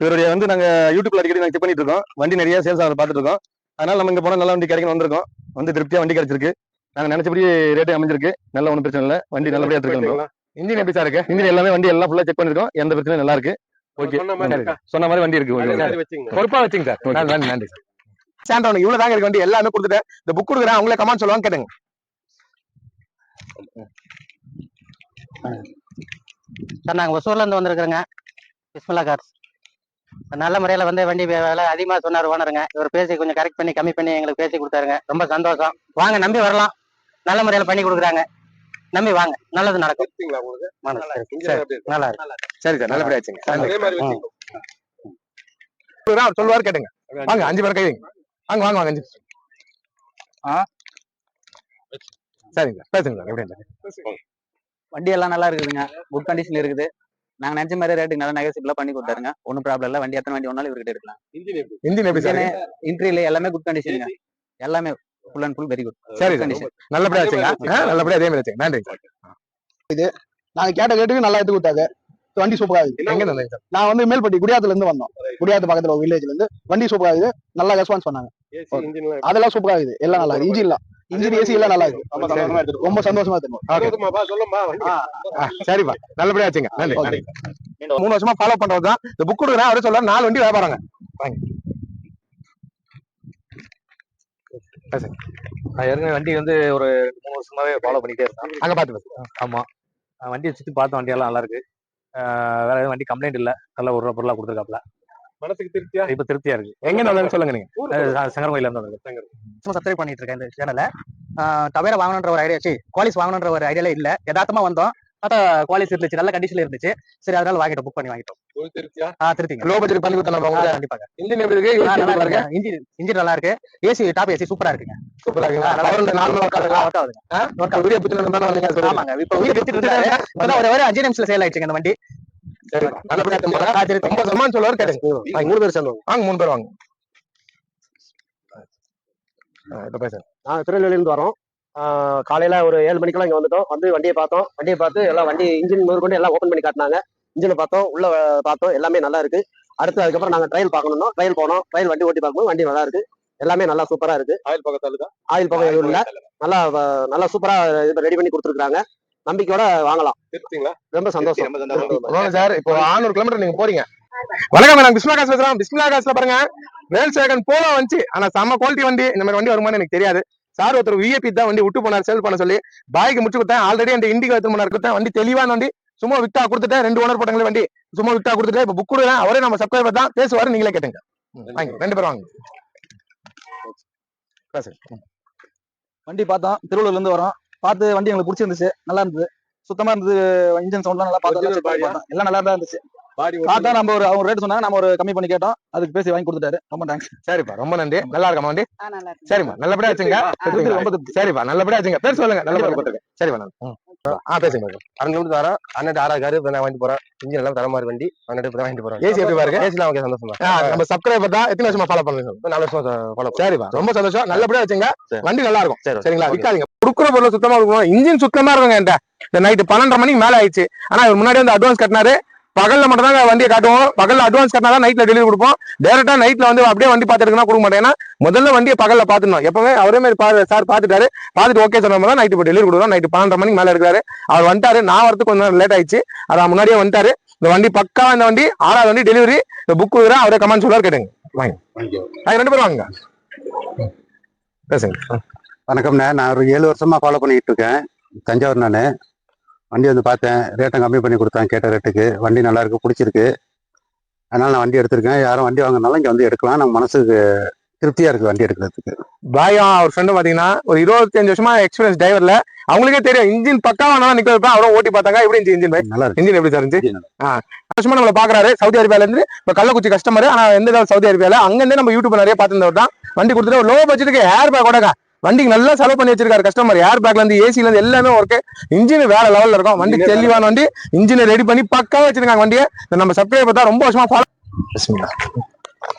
இவருடைய வந்து நாங்க யூடியூப்ல அடிக்கடி நாங்க செக் பண்ணிட்டு இருக்கோம் வண்டி நிறைய சேல்ஸ் ஆகிறத பார்த்துட்டு இருக்கோம் அதனால நம்ம இங்க போனா நல்ல வண்டி கிடைக்கணும் வந்திருக்கோம். வந்து திருப்தியா வண்டி கிடைச்சிருக்கு. நாங்க நினைச்சபடி ரேட்டு அமைஞ்சிருக்கு. நல்ல ஒன்றும் பிரச்சனை இல்லை. வண்டி நல்லபடியா எடுத்துக்கலாம் இன்ஜின் எப்படி சார் இருக்கு? இன்ஜின் எல்லாமே வண்டி எல்லாம் ஃபுல்லா செக் பண்ணிருக்கோம். எந்த பிரச்சனையும் நல்லா இருக்கு. ஓகே. சொன்ன மாதிரி இருக்கா? சொன்ன மாதிரி வண்டி இருக்கு பொறுப்பா வச்சுங்க சார். நன்றி நன்றி சாண்டவனுக்கு இவ்வளவு தாங்க இருக்கு வண்டி எல்லாமே கொடுத்துட்டேன். இந்த புக் கொடுக்குறேன். அவங்களே கமெண்ட் சொல்லுவாங்க கேட்டுங்க. சார் நாங்கள் ஒசூர்ல இருந்து வந்திருக்கிறோங்க. பிஸ்மில்லா கார்ஸ். நல்ல முறையில் வந்து வண்டி விலை அதிகமாக சொன்னார் ஓனருங்க. இவர் பேசி கொஞ்சம் கரெக்ட் பண்ணி கம்மி பண்ணி எங்களுக்கு பேசி கொடுத்தாருங்க. ரொம்ப சந்தோஷம். வாங்க நம்பி வரலாம். நல்ல முறையில் பண்ணி கொடுக்குறாங்க. நம்பி வாங்க. நல்லது நடக்கும். இருக்கு? நல்லா இருக்கு. சரி சார் நல்லபடியா வச்சுங்க. சொல்லுவார் கேட்டுங்க. வாங்க அஞ்சு பேர் கை வைங்க. வாங்க வாங்க அஞ்சு சரிங்க சார். பேசுங்க சார் எப்படி வண்டி எல்லாம் நல்லா இருக்குதுங்க. குட் கண்டிஷன் இருக்குது. நாங்கள் நினைச்ச மாதிரி ரேட்டுக்கு நல்லா நெகசிபிளாக பண்ணி கொடுத்தாருங்க. ஒன்றும் ப்ராப்ளம் இல்லை. வண்டி எத்தனை வண்டி ஒன்றாலும் இவர்கிட்ட எடுக்கலாம். இன்ஜின் எப்படி இன்ஜின் எல்லாமே குட் கண்டிஷனுங்க எல்லாமே full and full very good சரி கண்டிஷன் நல்லபடியா வச்சுங்க. நல்லபடியா அதே மாதிரி வச்சுங்க. நன்றி. சார் நாங்க கேட்ட கேட்டுக்கு நல்லா எடுத்து கொடுத்தாங்க. வண்டி சூப்பரா இருக்கு எங்க நான் வந்து மேல்பட்டி குடியாத்துல இருந்து வந்தோம் குடியாத்து பக்கத்துல ஒரு வில்லேஜ்ல இருந்து வண்டி சூப்பரா இருக்குது நல்லா ரெஸ்பான்ஸ் பண்ணாங்க அதெல்லாம் சூப்பரா இருக்குது எல்லாம் நல்லா இருக்கு இன்ஜின் இன்ஜின் ஏசி எல்லாம் நல்லா இருக்கு ரொம்ப சந்தோஷமா இருக்கு சரிப்பா. நல்லபடியா வச்சுங்க. நன்றி நன்றி. மூணு வருஷமா ஃபாலோ பண்றது தான் இந்த புக் கொடுக்குறேன். அவரே சொல்றாரு நாலு வண்டி வியாபாரங்க நான் ஏற்கனவே வண்டி வந்து ஒரு மூணு வருஷமாவே ஃபாலோ பண்ணிட்டே இருக்கேன் அங்க பாத்து பேசுங்க ஆமா. வண்டியை சுத்தி பார்த்த வண்டியெல்லாம் நல்லா இருக்கு வேற எதுவும் வண்டி கம்ப்ளைண்ட் இல்ல. நல்ல ஒரு பொருளா கொடுத்துருக்காப்ல. மனசுக்கு திருப்தியா? இப்ப திருப்தியா இருக்கு. எங்க நல்லதுன்னு சொல்லுங்க நீங்க. சங்கரங்கோயில இருந்து வந்திருக்கு. சப்ஸ்கிரைப் பண்ணிட்டு இருக்கேன் இந்த சேனலை டவேரா வாங்கணுன்ற ஒரு ஐடியா சி குவாலிஸ் வாங்கணுன்ற ஒரு ஐடியால இல்ல. யதார்த்தமா வந்தோம். பார்த்தா குவாலிஸ் இருந்துச்சு நல்ல கண்டிஷன்ல இருந்துச்சு. சரி அதனால வாங்கிட்டோம் புக் பண்ணி வாங்கிட்டோம். திருத்திங்க. லோ பட்ஜெட் பண்ணி கொடுத்தா ஆ, கண்டிப்பாங்க இன்ஜின் எப்படி இருக்கு? நல்லா இருக்கு இருக்குங்க. இன்ஜின் இன்ஜின் நல்லா இருக்கு. ஏசி டாப் ஏசி சூப்பரா இருக்குங்க. சூப்பரா நல்லா நார்மலா ஒர்க் ஆகுதுங்க. வீடியோ பிடிச்ச நம்ம வந்தீங்க சொல்லுங்க ஆமாங்க. இப்போ வீடு வித்துட்டு இருந்தாரு இப்பதான் ஒரு ஒரு அஞ்சு நிமிஷத்துல சேல் ஆயிடுச்சுங்க இந்த வண்டி. ரொம்ப சமான் சொல்லுவாரு வாங்க, மூணு பேர் வாங்க. மூணு பேர் வாங்க. இப்ப நாங்கள் திருநெல்வேலியிலிருந்து வரோம். காலையில ஒரு ஏழு மணிக்கெல்லாம் இங்க வந்துட்டோம். வந்து வண்டியை பார்த்தோம். வண்டியை பார்த்து எல்லாம் வண்டி இன்ஜின் முதற்கொண்டு எல்லாம் ஓப்பன் பண்ணி காட்டினாங்க. இன்ஜினை பார்த்தோம். உள்ள பார்த்தோம். எல்லாமே நல்லா இருக்கு. அடுத்து அதுக்கப்புறம் நாங்க ட்ரையல் பார்க்கணும் ட்ரையல் போனோம். ட்ரையல் வண்டி ஓட்டி பார்க்கும்போது வண்டி நல்லா இருக்கு. எல்லாமே நல்லா சூப்பரா இருக்கு. ஆயில் பக்கத்தால ஆயில் பக்கம் எதுவும் இல்ல. நல்லா நல்லா சூப்பரா இது ரெடி பண்ணி கொடுத்துருக்காங்க நம்பிக்கையோட வாங்கலாம். ரொம்ப சந்தோஷம். சார். இப்போ 600 கிலோமீட்டர் நீங்க போறீங்க. வணக்கம் நான் பிஸ்மிலா காசு பேசுறேன் பிஸ்மிலா காசுல பாருங்க. வேல் சேகன் போல வந்துச்சு ஆனா செம்ம குவாலிட்டி வண்டி. இந்த மாதிரி வண்டி வருமானு எனக்கு தெரியாது. சார் ஒருத்தர் விஏபி தான் வண்டி விட்டு போனார் சேல் பண்ண சொல்லி பாய்க்கு முடிச்சு கொடுத்தேன். ஆல்ரெடி அந்த இண்டிகா எடுத்து போனார் கொடுத்தேன். வண்டி தெளிவான வண்டி. சும்மா விட்டா கொடுத்துட்டேன். ரெண்டு ஓனர் போட்டாங்களே வண்டி. சும்மா விட்டா கொடுத்துட்டேன். இப்போ புக் கொடுக்குறேன். அவரே நம்ம சப்ஸ்கிரைபர் தான். பேசுவாரு நீங்களே கேட்டுங்க. வாங்க. ரெண்டு பேரும் வாங்க. வண்டி பார்த்தோம். திருவள்ளூர்ல இருந்து வரோம். பார்த்து வண்டி எங்களுக்கு பிடிச்சிருந்துச்சு. நல்லா இருந்தது. சுத்தமா இருந்தது இன்ஜின் சவுண்ட்லாம் நல்லா பார்த்தோம். எல்லாம் நல்லா தான் இருந்துச்சு. பார்த்தா நம்ம ஒரு அவங்க ரேட் சொன்னாங்க நம்ம ஒரு கம்மி பண்ணி கேட்டோம். அதுக்கு பேசி வாங்கி கொடுத்துட்டாரு. ரொம்ப தேங்க்ஸ் சரிப்பா ரொம்ப நன்றி. நல்லா இருக்கமா வண்டி? சரிம்மா நல்லபடியா வச்சுங்க. ரொம்ப. சரிப்பா நல்லபடியா வச்சுங்க. பேர் சொல்லுங்க நல்ல பேர் போட்டுருக்கேன் சரிப்பா நன்றி ம். ஆ பேசுங்க அரை கிலோமீட்டர் வரோம் அண்ணன் ஆறாவது காரு இப்ப நான் வாங்கிட்டு போறேன். இன்ஜின் எல்லாம் தர மாதிரி வண்டி. அண்ணன் இப்ப வாங்கிட்டு போறேன் ஏசி எப்படி பாருங்க? ஏசிலாம் ஓகே சந்தோஷம். நம்ம சப்ஸ்கிரைபர் தான் எத்தனை வருஷமா ஃபாலோ பண்ணுங்க நாலு வருஷமா ஃபாலோ சரிப்பா ரொம்ப சந்தோஷம். நல்லபடியா வச்சுங்க. வண்டி நல்லா இருக்கும். சரி சரிங்களா. விற்காதீங்க கொடுக்குற பொருள் சுத்தமா இருக்கும் இன்ஜின் சுத்தமா இருக்குங்க இந்த நைட்டு பன்னெண்டரை மணிக்கு மேல ஆயிடுச்சு. ஆனா இவர் முன்னாடி வந்து அட்வான்ஸ் கட்டினாரு. பகல்ல மட்டும் தான் வண்டியை காட்டுவோம். பகல்ல அட்வான்ஸ் கட்டினா தான் நைட்ல டெலிவரி கொடுப்போம். டேரக்டா நைட்ல வந்து அப்படியே வண்டி பார்த்துருக்குன்னா கொடுக்க மாட்டேன் ஏன்னா முதல்ல வண்டியை பகல்ல பாத்துனோம் எப்பவுமே அவரே மாதிரி சார் பாத்துட்டாரு பார்த்துட்டு ஓகே சொன்ன தான் நைட்டு இப்போ டெலிவரி கொடுக்குறோம். நைட்டு பன்னெண்டு மணிக்கு மேல இருக்காரு அவர் வந்துட்டாரு. நான் வரதுக்கு கொஞ்சம் நேரம் லேட் ஆயிடுச்சு. அதான் முன்னாடியே வந்துட்டாரு. இந்த வண்டி பக்கா இந்த வண்டி ஆறாவது வண்டி டெலிவரி இந்த புக் கொடுக்குறேன் அவரே கமெண்ட் சொல்லுவார் கேட்டுங்க. வாங்க. அது ரெண்டு பேரும் வாங்க. பேசுங்க. வணக்கம்ண்ணே. நான் ஒரு ஏழு வருஷமா ஃபாலோ பண்ணிட்டு இருக்கேன். தஞ்சாவூர் நான். வண்டி வந்து பார்த்தேன். ரேட்டும் கம்மி பண்ணி கொடுத்தேன். கேட்ட ரேட்டுக்கு வண்டி நல்லா இருக்கு பிடிச்சிருக்கு. அதனால நான் வண்டி எடுத்திருக்கேன். யாரும் வண்டி வாங்கினாலும் இங்கே வந்து எடுக்கலாம். நம்ம மனசுக்கு திருப்தியா இருக்கு வண்டி எடுக்கிறதுக்கு. பாயம் அவர் ஃப்ரெண்டு பாத்தீங்கன்னா ஒரு இருபத்தஞ்சு வருஷமா எக்ஸ்பீரியன்ஸ் டிரைவர்ல அவங்களுக்கே தெரியும். இன்ஜின் பக்காவா நல்லா நிக்க வைப்பேன். அவரும் ஓட்டி பார்த்தாங்க. எப்படி இருந்துச்சு இன்ஜின் நல்லா இருக்கு. இன்ஜின் எப்படி சார் இருந்துச்சு? ஆ வருஷமா நம்மள பாக்குறாரு. சவுதி அரேபியால இருந்து இப்ப கள்ளக்குச்சி கஸ்டமர் ஆனா எந்த சவுதி அரேபியால? அங்க இருந்தே நம்ம யூடியூப்ல நிறைய பார்த்துருந்தவர் தான். வண்டி கொடுத்துட்டு லோ பட்ஜெட்டுக்கு ஏர் பேக் கூட வண்டிக்கு நல்லா செலவு பண்ணி வச்சிருக்காரு கஸ்டமர் ஏர் பேக்ல இருந்து ஏசில இருந்து எல்லாமே ஒர்க்கு இன்ஜின் வேற லெவல்ல இருக்கும். வண்டி தெளிவான வண்டி. இன்ஜினை ரெடி பண்ணி பக்காவா வச்சிருக்காங்க வண்டியை. நம்ம சப்ஸ்கிரைபர் தான் ரொம்ப வருஷமா ஃபாலோ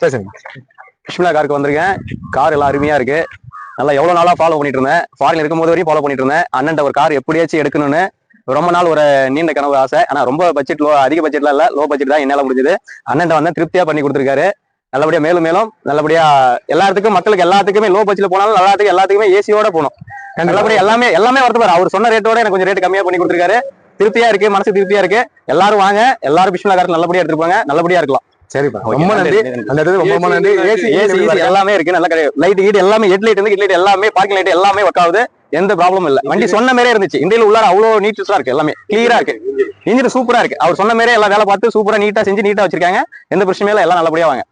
பேசுங்க. பிஸ்மிலா காருக்கு வந்திருக்கேன். கார் எல்லாம் அருமையா இருக்கு. நல்லா எவ்வளவு நாளா ஃபாலோ பண்ணிட்டு இருந்தேன். ஃபாரின் இருக்கும்போது வரையும் ஃபாலோ பண்ணிட்டு இருந்தேன். அண்ணன் ஒரு கார் எப்படியாச்சும் எடுக்கணும்னு ரொம்ப நாள் ஒரு நீண்ட கனவு ஆசை. ஆனா ரொம்ப பட்ஜெட் லோ அதிக பட்ஜெட்ல இல்ல. லோ பட்ஜெட் தான் என்னால முடிஞ்சது. அண்ணன் வந்து திருப்தியா பண்ணி கொடுத்துருக்காரு. நல்லபடியா மேலும் மேலும் நல்லபடியா எல்லாத்துக்கும் மக்களுக்கு எல்லாத்துக்குமே லோ பட்ஜெட்ல போனாலும் எல்லாத்துக்கும் எல்லாத்துக்குமே ஏசியோட போகணும். நல்லபடியா எல்லாமே எல்லாமே வரது அவர் சொன்ன ரேட்டோட எனக்கு கொஞ்சம் ரேட் கம்மியா பண்ணி கொடுத்துருக்காரு. திருப்தியா இருக்கு மனசு திருப்தியா இருக்கு. எல்லாரும் வாங்க. எல்லாரும் பிஸ்மிலா காருக்கு நல்லபடியா எடுத்துட்டு போங்க. நல்லபடியா இருக்கலாம். சரிப்பா. ரொம்ப நன்றி. அந்த இடத்துக்கு ரொம்ப ரொம்ப நன்றி. ஏசி ஏசி ஏசி எல்லாமே இருக்கு. நல்ல கிடையாது. லைட் கீட் எல்லாமே ஹெட் லைட் இருந்து ஹெட் லைட் எல்லாமே பார்க்கிங் லைட் எல்லாமே ஒர்க் ஆகுது. எந்த ப்ராப்ளமும் இல்ல. வண்டி சொன்ன மாதிரியே இருந்துச்சு. இந்தியில உள்ளார அவ்வளவு நீட்டா இருக்கு எல்லாமே. கிளியரா இருக்கு. இன்ஜின் சூப்பரா இருக்கு. அவர் சொன்ன மாதிரியே எல்லா வேலை பார்த்து சூப்பரா நீட்டா செஞ்சு நீட்டா வச்சிருக்காங்க. எந்த பிரச்சனையும் இல்ல. எல்லாம் நல்லபடியா வாங்க.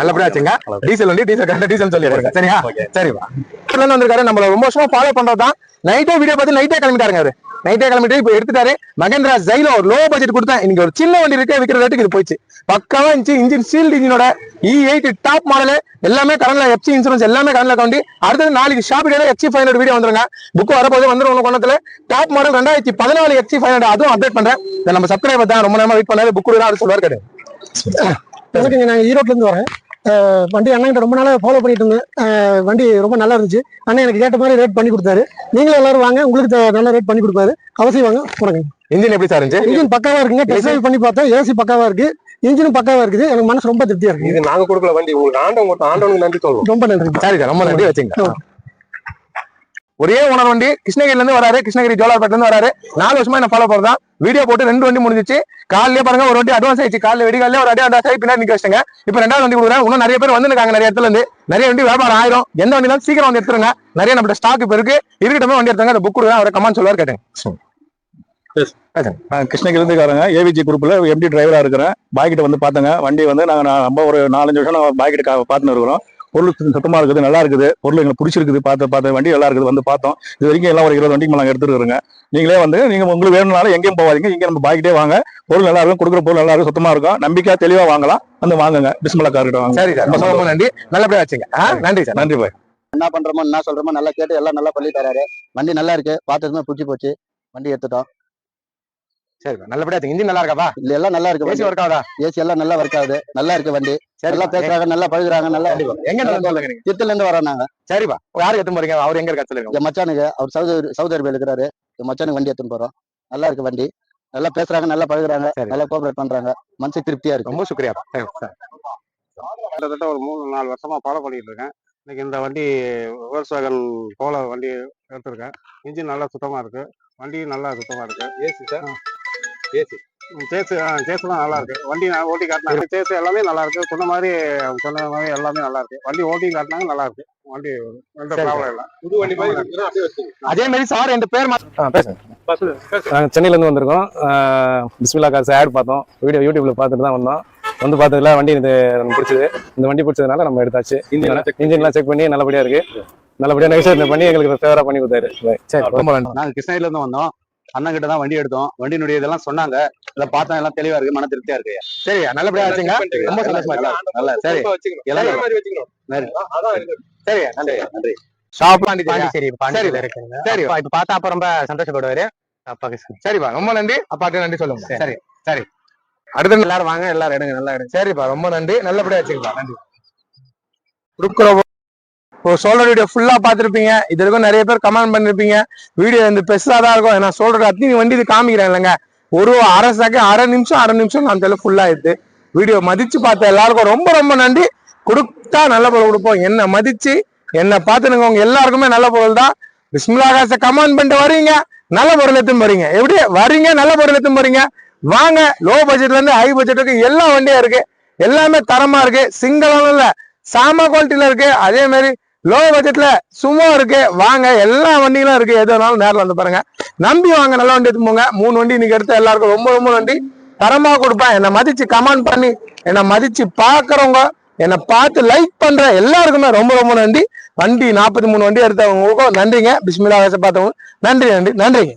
நல்லபடியா வச்சுங்க. டீசல் வண்டி டீசல் கரெக்டா டீசல் சொல்லிடுங்க சரியா? சரிப்பா வந்திருக்காரு. நம்மள ரொம்ப வருஷமா ஃபாலோ பண்றதுதான். நைட்டே வீடியோ பார்த்து நைட்டே கிளம்பிட்டாருங்க அவரு. நைட்டே கிளம்பிட்டு இப்போ எடுத்துட்டாரு. மகேந்திரா ஜைலோ ஒரு லோ பட்ஜெட் கொடுத்தேன். இன்னைக்கு ஒரு சின்ன வண்டி இருக்கு. விற்கிற ரேட்டுக்கு இது போயிடுச்சு. பக்காவா இருந்துச்சு. இன்ஜின் சீல்டு இன்ஜினோட இ எயிட் டாப் மாடல் எல்லாமே கரண்ட்ல எஃப்சி இன்சூரன்ஸ் எல்லாமே கரண்ட்ல கவுண்டி அடுத்தது நாளைக்கு shop video FC five hundred video வந்துருங்க. புக் வரப்போது வந்துரும் உங்க கொண்டத்துல டாப் மாடல் ரெண்டாயிரத்தி பதினாலு எஃப்சி ஃபைவ் ஹண்ட்ரட் அதுவும் அப்டேட் பண்றேன். நம்ம சப்ஸ்கிரைபர் தான். ரொம்ப நேரமா வெயிட் பண்ணாரு புக் கொடுக்குறாரு சொல்லுவார் கிடையாது நாங்கள் ஈரோட்லேருந்து ஈரோட்ல இருந்து வரேன். வண்டி அண்ணன் ரொம்ப நாளா ஃபாலோ பண்ணிட்டு இருந்தேன். வண்டி ரொம்ப நல்லா இருந்துச்சு. அண்ணன் எனக்கு கேட்ட மாதிரி ரேட் பண்ணி கொடுத்தாரு. நீங்களும் எல்லாரும் வாங்க உங்களுக்கு நல்ல ரேட் பண்ணி கொடுப்பாரு. அவசியம் வாங்க வணக்கம் இன்ஜின் எப்படி சார் இருந்துச்சு? இன்ஜின் பக்காவா இருக்குங்க. டெஸ்ட் ட்ரைவ் பண்ணி பார்த்தோம். ஏசி பக்காவா இருக்கு. இன்ஜினும் பக்காவா இருக்குது. எனக்கு மனசு ரொம்ப திருப்தியா இருக்கு இது நாங்க கொடுக்கல வண்டி. உங்களுக்கு ஆண்டவங்க ஆண்டவனுக்கு நன்றி சொல்லுவோம் ரொம்ப நன்றி சரி சார் ரொம்ப நன்றி. வச்சுங்க. ஒரே ஓனர் வண்டி கிருஷ்ணகிரில இருந்து வராரு. கிருஷ்ணகிரி ஜோலார்பேட்ல இருந்து வராரு. நாலு வருஷமா என்ன ஃபாலோ பண்றதா வீடியோ போட்டு ரெண்டு வண்டி முடிஞ்சிச்சு. காலையிலே பாருங்க ஒரு வண்டி அட்வான்ஸ் ஆயிடுச்சு. காலையில வெடிகாலே ஒரு அடி அட்வான்ஸ் ஆகி பின்னாடி நிக்க வச்சுங்க இப்போ ரெண்டாவது வண்டி கொடுக்குறேன். இன்னும் நிறைய பேர் வந்துருக்காங்க நிறைய இடத்துல இருந்து நிறைய வண்டி வியாபாரம் ஆயிரும். எந்த வண்டினாலும் சீக்கிரம் வந்து எடுத்துருங்க. நிறைய நம்ம ஸ்டாக் இப்ப இருக்கு. இருக்கட்டும் வண்டி எடுத்தாங்க. அந்த புக் கொடுங்க அவரை கமெண்ட் சொல்லுவார் கேட்டுங்க. நான் கிருஷ்ணகிரிந்துக்காரங்க ஏவிஜி குரூப்ல எம்டி டிரைவரா இருக்கிறேன். பாய்கிட்ட வந்து பார்த்தேங்க. வண்டி வந்து நாங்க நான் ரொம்ப ஒரு நாலஞ்சு வருஷம் நாங்கள் பாய்கிட்ட பார்த்துன்னு இருக்கிறோம். பொருள் சு- சுத்தமா இருக்குது நல்லா இருக்குது. பொருள் எங்களுக்கு பிடிச்சிருக்குது பார்த்து பார்த்த வண்டி நல்லா இருக்குது வந்து பார்த்தோம். இது வரைக்கும் எல்லாம் ஒரு இருபது வண்டிக்கு மேலே நாங்கள் எடுத்துருக்குறோங்க நீங்களே வந்து நீங்க உங்களுக்கு வேணும்னாலும் எங்கேயும் போகாதீங்க. இங்க நம்ம பாய்கிட்டே வாங்க. பொருள் நல்லா இருக்கும் கொடுக்குற பொருள் நல்லா இருக்கும் சுத்தமா இருக்கும். நம்பிக்கையா தெளிவா வாங்கலாம். வந்து வாங்குங்க. பிஸ்மலா கார்கிட்ட வாங்க சரி சார். ரொம்ப நன்றி. நல்லபடியா வச்சுங்க. ஆ, நன்றி. சார். நன்றி பாய் என்ன பண்றோமோ என்ன சொல்றோமோ நல்லா கேட்டு எல்லாம் நல்லா பண்ணி தராரு. வண்டி நல்லா இருக்கு. பார்த்ததுமே பிடிச்சி போச்சு. வண்டி எடுத்துட்டோம். சரி நல்லபடியா வச்சுங்க இன்ஜின் நல்லா இருக்காப்பா? இல்ல எல்லாம் நல்லா இருக்கு ஏசி ஒர்க் ஆகுதா? ஏசி எல்லாம் நல்லா ஒர்க் ஆகுது. நல்லா இருக்கு வண்டி. நல்லா பேசுறாங்க நல்லா பழகுறாங்க நல்லா எங்க திருத்துல இருந்து வரோம் நாங்க. சரிப்பா. யாருக்கு எடுத்து போறீங்க? அவர் எங்க இருக்கா சொல்லுங்க. மச்சானுக்கு அவர் சவுதி சவுதி அரேபியா இருக்கிறாரு. மச்சானுக்கு வண்டி எடுத்துன்னு போறோம். நல்லா இருக்கு வண்டி. நல்லா பேசுறாங்க நல்லா பழகுறாங்க. நல்லா கோஆபரேட் பண்றாங்க. மனசு திருப்தியா இருக்கு. ரொம்ப. கிட்டத்தட்ட ஒரு மூணு நாலு வருஷமா ஃபாலோ பண்ணிட்டு இருக்கேன். இன்னைக்கு இந்த வண்டி வேல்ஸ்வாகன் போல வண்டி எடுத்திருக்கேன். இன்ஜின் நல்லா சுத்தமா இருக்கு. வண்டியும் நல்லா சுத்தமா இருக்கு. ஏசி சார் ஏசி சேஸ் சேஸ்லாம் நல்லா இருக்கு வண்டி நான் ஓட்டி காட்டினாங்க. சேஸ் எல்லாமே நல்லா இருக்கு சொன்ன மாதிரி சொன்ன மாதிரி எல்லாமே நல்லா இருக்கு வண்டி ஓட்டி காட்டினாங்க நல்லா இருக்கு வண்டி எந்த ப்ராப்ளம் இல்லை. புது வண்டி மாதிரி. அதே மாதிரி சார் ரெண்டு பேர் நாங்கள் சென்னையிலேருந்து வந்திருக்கோம். பிஸ்மிலா காசு ஆட் பார்த்தோம். வீடியோ யூடியூப்ல பார்த்துட்டு தான் வந்தோம். வந்து பார்த்ததுல வண்டி இது நமக்கு பிடிச்சது. இந்த வண்டி பிடிச்சதுனால நம்ம எடுத்தாச்சு. இன்ஜின்லாம் செக் பண்ணி நல்லபடியா இருக்கு. நல்லபடியா நெகோசியேட் பண்ணி எங்களுக்கு ஃபேவரா பண்ணி கொடுத்தாரு. சரி ரொம்ப நன்றி. நாங்க கிருஷ்ணகிரில இருந்து வந்தோம். அண்ணன் கிட்ட தான் வண்டி எடுத்தோம். வண்டியினுடைய இதெல்லாம் சொன்னாங்க. இதை பார்த்தா எல்லாம் தெளிவா இருக்கு மன திருப்தியா இருக்கு. சரி நல்லபடியா வச்சுங்க. ரொம்ப சந்தோஷமா இருக்கு. நல்லா சரி. எல்லாம் எல்லாரும். சரி நன்றி. நன்றி. ஷாப் பாண்டிச்சேரி சரி பாண்டிச்சேரியில இருக்குங்க. சரி இப்ப பார்த்தா அப்ப ரொம்ப சந்தோஷப்படுவாரு. அப்பாக்கு சரிப்பா ரொம்ப நன்றி. அப்பாட்டு நன்றி சொல்லுங்க. சரி. சரி அடுத்த எல்லாரும் வாங்க எல்லாரும் எடுங்க நல்லா எடுங்க. சரிப்பா ரொம்ப நன்றி. நல்லபடியா வச்சுக்கப்பா நன்றி. கொடுக்குறோம் ஒரு சொல்ற வீடியோ ஃபுல்லாக பார்த்துருப்பீங்க. இது வரைக்கும் நிறைய பேர் கமெண்ட் பண்ணிருப்பீங்க. வீடியோ வந்து பெருசாக தான் இருக்கும். நான் சொல்கிற அத்தனை வண்டி இது காமிக்கிறேன் இல்லைங்க. ஒரு அரை செகண்ட் அரை நிமிஷம் அரை நிமிஷம் நான் தெரியல ஃபுல்லாக இருக்குது வீடியோ மதிச்சு பார்த்த எல்லாருக்கும் ரொம்ப ரொம்ப நன்றி. கொடுத்தா நல்ல பொருள் கொடுப்போம். என்ன மதிச்சு என்ன பார்த்துனுங்க. உங்க எல்லாருக்குமே நல்ல பொருள் தான். பிஸ்மிலாகாச கமெண்ட் பண்ணிட்டு வரீங்க. நல்ல பொருள் எத்தும் போறீங்க. எப்படி? வரீங்க நல்ல பொருள் எத்தும் போறீங்க. வாங்க லோ பட்ஜெட்ல இருந்து ஹை பட்ஜெட்டுக்கு எல்லா வண்டியும் இருக்கு. எல்லாமே தரமா இருக்கு. சிங்கிளான இல்ல. சாம குவாலிட்டியில இருக்கு. அதே மாதிரி லோ பட்ஜெட்ல சும்மா இருக்கு. வாங்க எல்லா வண்டிகளும் இருக்கு. எது வேணாலும் நேரில் வந்து பாருங்க. நம்பி வாங்க நல்ல வண்டி எடுத்து போங்க. மூணு வண்டி இன்னைக்கு எடுத்த எல்லாருக்கும் ரொம்ப ரொம்ப நன்றி. தரமா கொடுப்பேன். என்னை மதிச்சு கமெண்ட் பண்ணி என்னை மதிச்சு பாக்குறவங்க என்னை பார்த்து லைக் பண்ற எல்லாருக்குமே ரொம்ப ரொம்ப நன்றி. வண்டி நாற்பத்தி மூணு வண்டி எடுத்தவங்களுக்கும் நன்றிங்க. பிஸ்மிலா வேச பார்த்தவங்க நன்றி நன்றி நன்றிங்க.